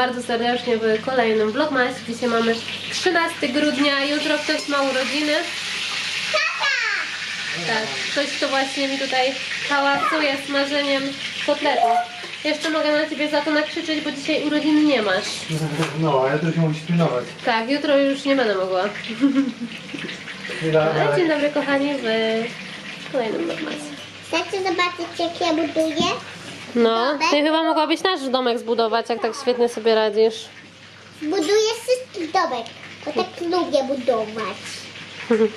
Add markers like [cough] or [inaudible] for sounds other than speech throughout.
bardzo, serdecznie w kolejnym vlogmasie. Dzisiaj mamy 13 grudnia, jutro ktoś ma urodziny. Tak, ktoś to właśnie mi tutaj hałasuje smażeniem kotletu. Jeszcze mogę na Ciebie za to nakrzyczeć, bo dzisiaj urodzin nie masz. No, ale to się musi pilnować. Tak, jutro już nie będę mogła. Ale... dzień dobry kochani w kolejnym vlogmasie. Chcecie zobaczyć jak ja buduję? No, Ty chyba mogłabyś nasz domek zbudować, jak tak świetnie sobie radzisz. Buduję wszystkich domek, bo tak lubię budować. [laughs]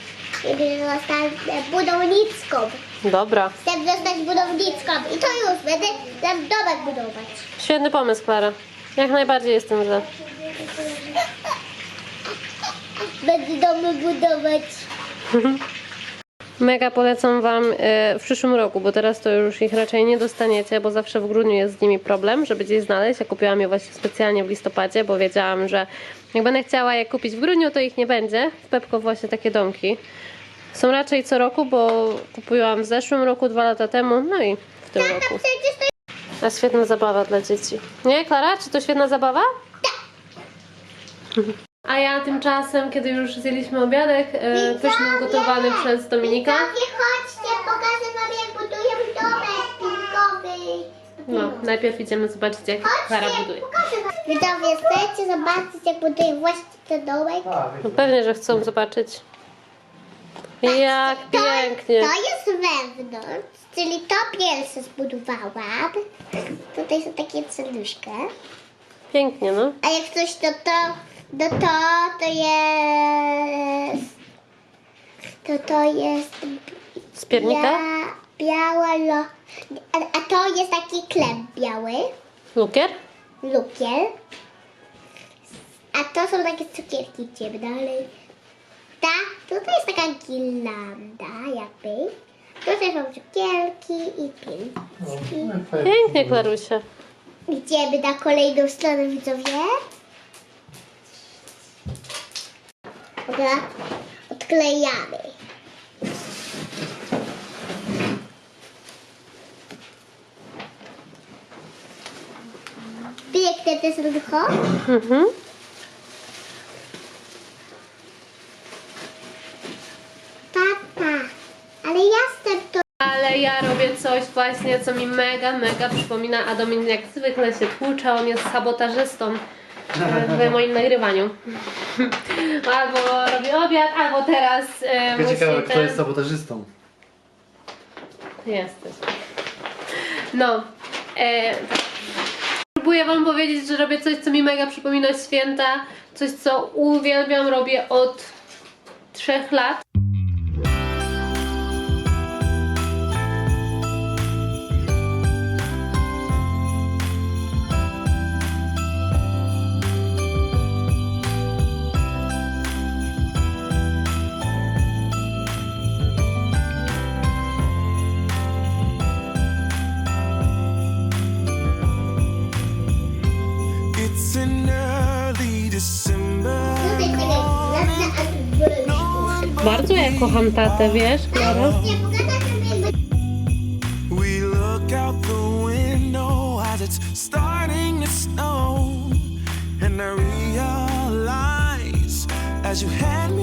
Kiedy zostanę budownicką. Dobra. Chcę zostać budownicką i to już, będę tam domek budować. Świetny pomysł, Klara. Jak najbardziej jestem za. [laughs] Będę domy budować. [laughs] Mega polecam Wam e, w przyszłym roku, bo teraz to już ich raczej nie dostaniecie, bo zawsze w grudniu jest z nimi problem, żeby gdzieś znaleźć. Ja kupiłam je właśnie specjalnie w listopadzie, bo wiedziałam, że jak będę chciała je kupić w grudniu, to ich nie będzie. W Pepko właśnie takie domki. Są raczej co roku, bo kupiłam w zeszłym roku, dwa lata temu, no i w tym roku. A świetna zabawa dla dzieci. Nie, Klara? Czy to świetna zabawa? A ja tymczasem, kiedy już zjedliśmy obiadek, e, pyszny ugotowany przez Dominika. Widzowie, chodźcie, pokażę wam jak buduję domek pinkowy. No, najpierw idziemy zobaczyć, jak Klara buduje. Pokażę wam. Widzowie, chcecie zobaczyć jak buduję właśnie ten domek? A, No pewnie, że chcą zobaczyć. Jak To, pięknie. to jest wewnątrz, czyli to pierwsze zbudowałam. Tutaj są takie celuszka. Pięknie, no. A jak coś to to, to to, to jest... To to jest... Bia, biała lo... A, a to jest taki chleb biały, Lukier? lukier. A to są takie cukierki ciemne, ale... Ta, tutaj jest taka girlanda jakby. Tutaj są cukierki i pin. no, i fajnie. Pięknie, Klarusia. Idziemy na kolejną stronę widzowie. Dobra, odklejamy. Piękne te serducho. Mhm. Papa, ale ja jestem to. Ale ja robię coś właśnie, co mi mega, mega przypomina, a Dominik jak zwykle się tłucze, on jest sabotażystą e, w moim nagrywaniu. [laughs] Albo robi obiad, albo teraz e, Tylko musi ciekawe, kto ten- jest sabotażystą. Jesteś. No. E, próbuję Wam powiedzieć, że robię coś, co mi mega przypomina święta. Coś, co uwielbiam, robię od trzech lat. Ja kocham tatę, wiesz, sobie We look out the window as it's starting to snow. And I realize as you hand me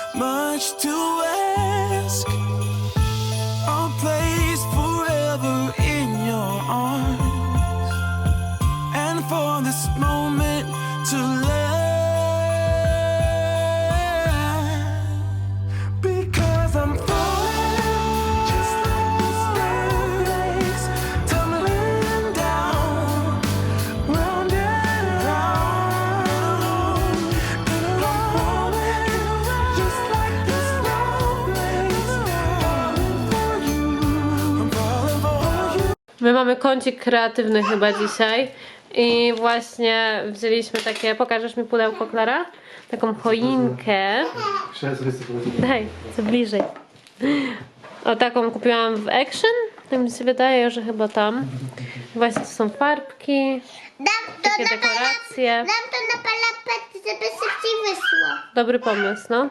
much to ask. My mamy kącik kreatywny chyba dzisiaj i właśnie wzięliśmy takie, pokażesz mi pudełko Klara? Taką choinkę. Daj, co bliżej. O taką kupiłam w Action. Tak mi się wydaje, że chyba tam. Właśnie to są farbki, Dam to takie na dekoracje. dam to na palapet, żeby szybciej wyszło. Dobry pomysł, no.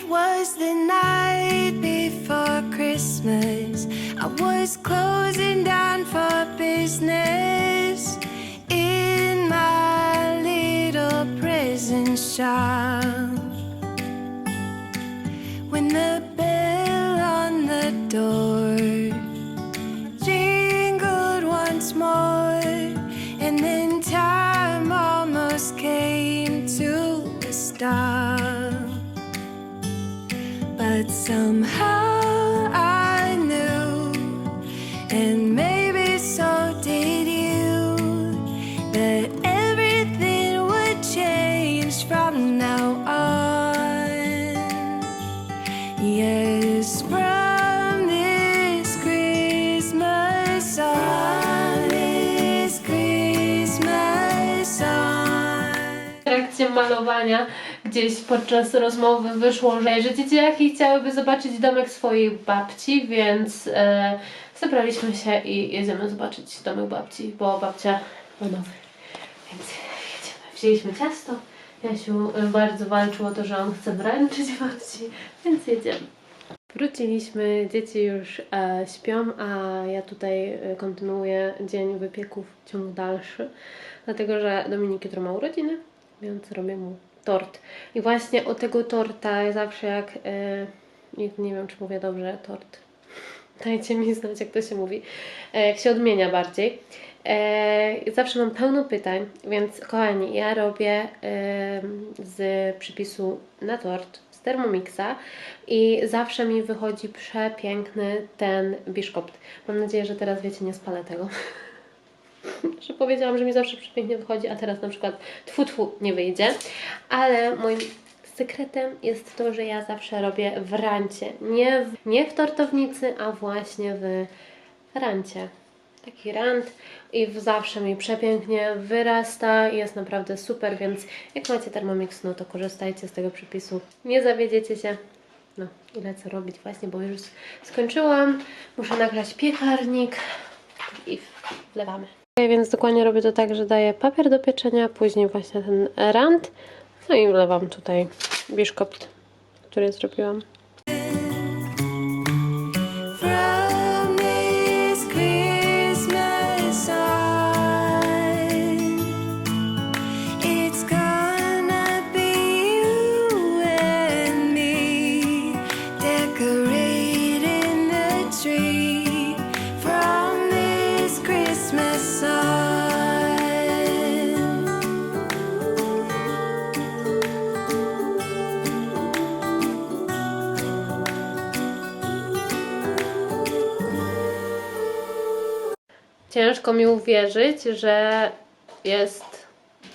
It was the night before Christmas. I was closing down for business in my little prison shop. Somehow I knew, and maybe so did you, that everything would change from now on. Yes, from this Christmas on, this Christmas on. Malowania gdzieś podczas rozmowy wyszło, że, że dzieciaki chciałyby zobaczyć domek swojej babci, więc e, zebraliśmy się i jedziemy zobaczyć domek babci, bo babcia ma nowy. Więc jedziemy. Wzięliśmy ciasto. Jasiu e, bardzo walczył o to, że on chce wręczyć babci, więc jedziemy. Wróciliśmy, dzieci już e, śpią, a ja tutaj e, kontynuuję dzień wypieków, ciąg dalszy, dlatego że Dominik jutro ma urodziny, więc robię mu tort. I właśnie o tego torta zawsze jak, nie, nie wiem czy mówię dobrze, tort, dajcie mi znać jak to się mówi, e, jak się odmienia bardziej. E, zawsze mam pełno pytań, więc kochani, ja robię e, z przypisu na tort z Thermomixa i zawsze mi wychodzi przepiękny ten biszkopt. Mam nadzieję, że teraz wiecie, nie spalę tego. [laughs] [laughs] że powiedziałam, że mi zawsze przepięknie wychodzi, a teraz na przykład tfu tfu nie wyjdzie. Ale moim sekretem jest to, że ja zawsze robię w rancie. Nie w, nie w tortownicy, a właśnie w rancie. Taki rant i zawsze mi przepięknie wyrasta i jest naprawdę super, więc jak macie Thermomix, no to korzystajcie z tego przepisu. Nie zawiedziecie się. No, ile co robić właśnie, bo już skończyłam. Muszę nagrać piekarnik i wlewamy. Więc dokładnie robię to tak, że daję papier do pieczenia, później właśnie ten rant, no i wlewam tutaj biszkopt, który zrobiłam. Ciężko mi uwierzyć, że jest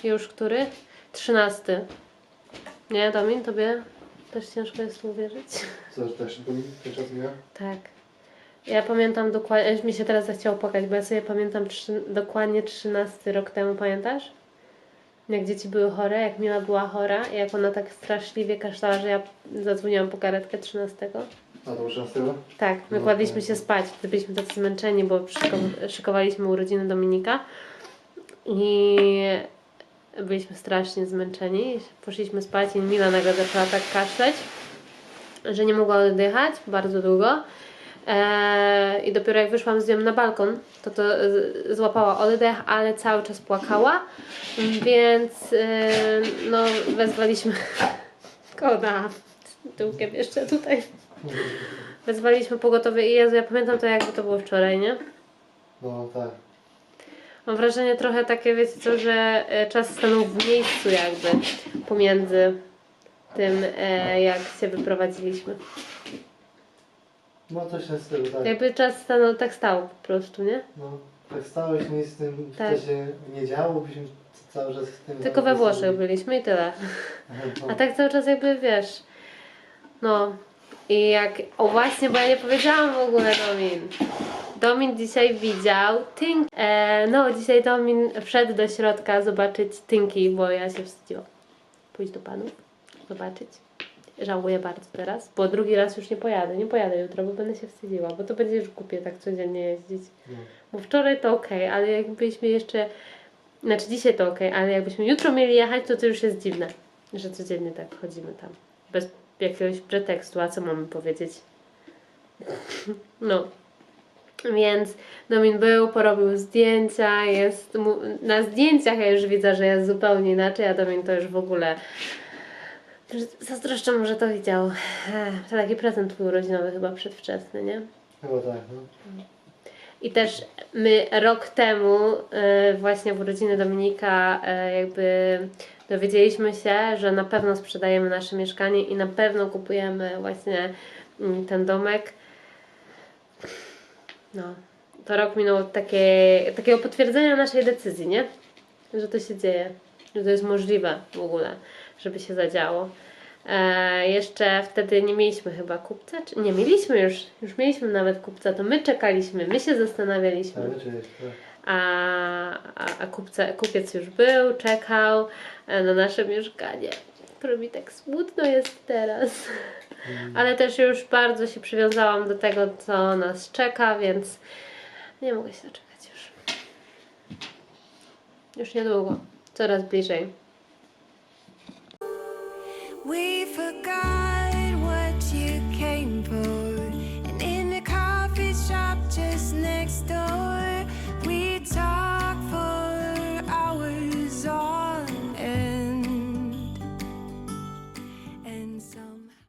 już który? Trzynasty. Nie, Domin, tobie też ciężko jest uwierzyć? Co, też był ten czas mija? Tak. Ja pamiętam dokładnie, mi się teraz zachciało płakać, bo ja sobie pamiętam trzy, dokładnie 13 rok temu, pamiętasz? Jak dzieci były chore, jak Mila była chora i jak ona tak straszliwie kaszlała, że ja zadzwoniłam po karetkę 13. A to już 13? Tak, my No, kładliśmy się spać, wtedy byliśmy tacy zmęczeni, bo szykow- szykowaliśmy urodziny Dominika i byliśmy strasznie zmęczeni. Poszliśmy spać i Mila nagle zaczęła tak kaszleć, że nie mogła oddychać bardzo długo. Eee, I dopiero jak wyszłam z nią na balkon, to to z- złapała oddech, ale cały czas płakała, więc e, no wezwaliśmy [laughs] koda z tyłkiem jeszcze tutaj. Wezwaliśmy pogotowie i Jezu, ja pamiętam to jakby to było wczoraj, nie? No tak. Mam wrażenie trochę takie, wiecie co, że e, czas stanął w miejscu jakby pomiędzy tym, e, jak się wyprowadziliśmy. No coś na stylu, tak. Jakby czas stanął, tak stał po prostu, nie? No, tak stałeś, nic z tym Tak. tak. się nie działo, byśmy cały czas z tym... Tylko we Włoszech byliśmy i tyle. No. A tak cały czas jakby, wiesz, no i jak, o właśnie, bo ja nie powiedziałam w ogóle Domin. Domin dzisiaj widział Tynk. E, no, dzisiaj Domin wszedł do środka zobaczyć Tynki, bo ja się wstydziłam. Pójść do panów, zobaczyć. Żałuję bardzo teraz, bo drugi raz już nie pojadę. Nie pojadę jutro, bo będę się wstydziła, bo to będzie już głupie tak codziennie jeździć. No. Bo wczoraj to ok, ale jakbyśmy jeszcze. Znaczy dzisiaj to ok, ale jakbyśmy jutro mieli jechać, to to już jest dziwne, że codziennie tak chodzimy tam. Bez jakiegoś pretekstu, a co mamy powiedzieć? [laughs] No. Więc Domin był, porobił zdjęcia, jest na zdjęciach ja już widzę, że jest zupełnie inaczej, a Domin to już w ogóle zazdroszczę mu, że to widział. Ech, To taki prezent twój urodzinowy chyba przedwczesny, nie? Chyba tak, no. I też my rok temu, e, właśnie w urodziny Dominika, e, jakby dowiedzieliśmy się, że na pewno sprzedajemy nasze mieszkanie i na pewno kupujemy właśnie mm, ten domek. No, to rok minął od takiej, takiego potwierdzenia naszej decyzji, nie? Że to się dzieje, że to jest możliwe w ogóle, żeby się zadziało. E, jeszcze wtedy nie mieliśmy chyba kupca, czy nie mieliśmy już, już mieliśmy nawet kupca, to my czekaliśmy, my się zastanawialiśmy, Tak, jest, tak. a, a, a kupiec już był, czekał e, na nasze mieszkanie, które mi tak smutno jest teraz. Ale też już bardzo się przywiązałam do tego, co nas czeka, więc nie mogę się doczekać już. Już niedługo, coraz bliżej. We forgot